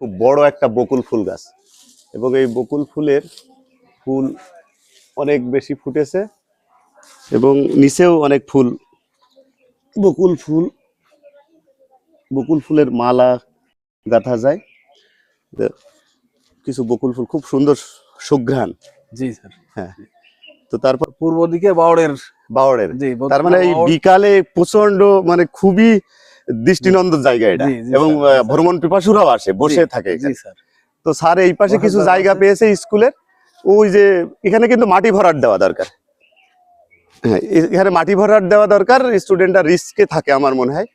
খুব বড় একটা বকুল ফুল গাছ। এবং এই বকুল ফুলের ফুল অনেক বেশি ফুটেছে এবং নিচেও অনেক ফুল। বকুল ফুল বকুল ফুলের মালা গাঁথা যায়। কিছু বকুল ফুল খুব সুন্দর সুঘ্রাণ। জি স্যার। হ্যাঁ। তো তারপর পূর্ব দিকে বাউড়ের। বাওড়ের জি তার মানে এই বিকালে প্রচণ্ড মানে খুবই দৃষ্টিনন্দন জায়গা এটা। এবং ভ্রমণ পিপাসুরাও আসে বসে থাকে তো স্যার এই পাশে কিছু জায়গা পেয়েছে স্কুলের? ওই যে এখানে কিন্তু মাটি ভরাট দেওয়া দরকার। হ্যাঁ এখানে মাটি ভরাট দেওয়া দরকার স্টুডেন্টরা রিস্কে থাকে আমার মনে হয়।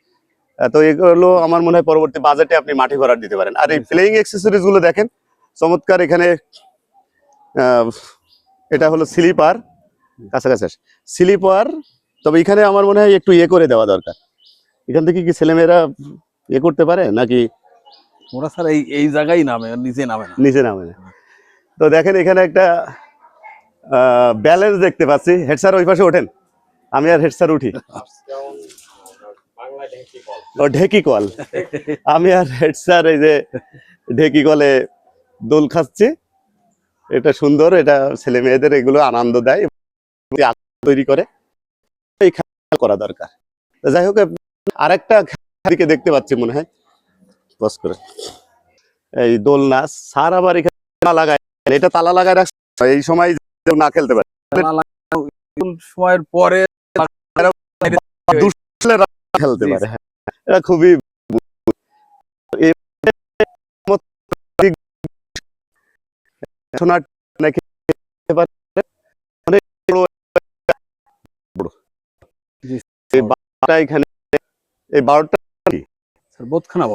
তো এগুলো আমার মনে হয় পরবর্তী বাজেটে আপনি মাটি ভরাট দিতে পারেন। আর এই। প্লেইং এক্সেসরিজগুলো দেখেন চমৎকার এখানে আহ, এটা হলো স্লিপার কাছাকাছি স্লিপার তবে এখানে আমার মনে হয় একটু ইয়ে করে দেওয়া দরকার। এখান থেকে কি ছেলেমেয়েরা ইয়ে করতে পারে নাকি ওরা স্যার এই এই জায়গায় নামে নিচে নামে না। নিচে নামে না? তো দেখেন এখানে একটা ব্যালেন্স দেখতে পাচ্ছি। হেড স্যার ওই পাশে ওঠেন। আমি আর হেড স্যার উঠি। ও ঢেকি কল। আমি আর হেড স্যার এই যে ঢেকি কলে দোল খাচ্ছি। এটা সুন্দর এটা ছেলে মেয়েদের এগুলো আনন্দ দেয়। তৈরি করে। করা দরকার। যাই হোক আরেকটা দিকে দেখতে পাচ্ছি মনে হয়। বস করে। এই দোল নাচ স্যার আবার এখানে লাগায়। এটা তালা লাগায় রাখছে। এই সময় না খেলতে পারে। সময়ের পরে খেলতে পারে। এটা খুবই এখানে এই বোধখানা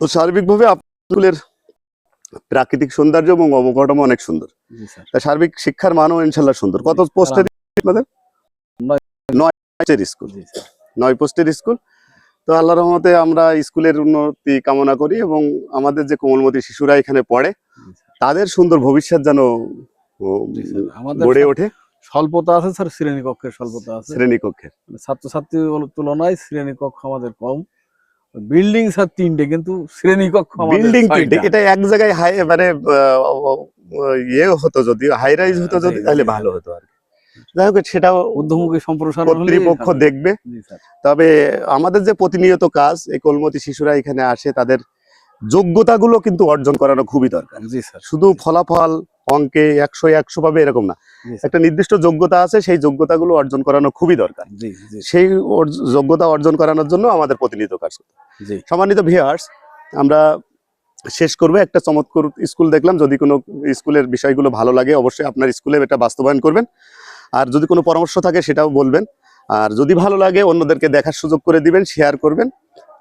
তো সার্বিকভাবে আপনাদের প্রাকৃতিক সৌন্দর্য এবং অবকাঠামো অনেক সুন্দর। সার্বিক শিক্ষার মানও ইনশাল্লাহ সুন্দর। কত পোস্টের আপনাদের? নয়। নয় পোস্টের স্কুল নয় পোস্টের স্কুল। তো আল্লাহ রহমতে আমরা স্কুলের উন্নতি কামনা করি এবং আমাদের যে কোমলমতি শিশুরা এখানে পড়ে তাদের সুন্দর ভবিষ্যৎ যেন গড়ে ওঠে। স্বল্পতা আছে স্যার শ্রেণীকক্ষের স্বল্পতা আছে। শ্রেণীকক্ষে মানে ছাত্রছাত্রী তুলনায় শ্রেণীকক্ষ আমাদের কম। বিল্ডিং স্যার তিনটে কিন্তু শ্রেণীকক্ষ বিল্ডিং ছয়টা। এটা এক জায়গায় হাই মানে ইয়ে হতো যদি হাই রাইজ হতো যদি তাহলে ভালো হতো আর যাই হোক সেটাও ঊর্ধ্বমুখী সম্প্রসারণ কর্তৃপক্ষ দেখবে। তবে আমাদের যে প্রতিনিয়ত কাজ এই কলমতি শিশুরা এখানে আসে তাদের যোগ্যতাগুলো কিন্তু অর্জন করানো খুবই দরকার। জি স্যার। শুধু ফলাফল অঙ্কে একশো একশো পাবে এরকম না। একটা নির্দিষ্ট যোগ্যতা আছে সেই যোগ্যতাগুলো অর্জন করানো খুবই দরকার। সেই যোগ্যতা অর্জন করানোর জন্য আমাদের প্রতিনিয়ত কাজ করতে সম্মানিত ভিউয়ার্স আমরা শেষ করব একটা চমৎকার স্কুল দেখলাম। যদি কোনো স্কুলের বিষয়গুলো ভালো লাগে অবশ্যই আপনার স্কুলে এটা বাস্তবায়ন করবেন। আর যদি কোনো পরামর্শ থাকে সেটাও বলবেন। আর যদি ভালো লাগে অন্যদেরকে দেখার সুযোগ করে দিবেন শেয়ার করবেন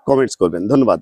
কমেন্টস করবেন। ধন্যবাদ।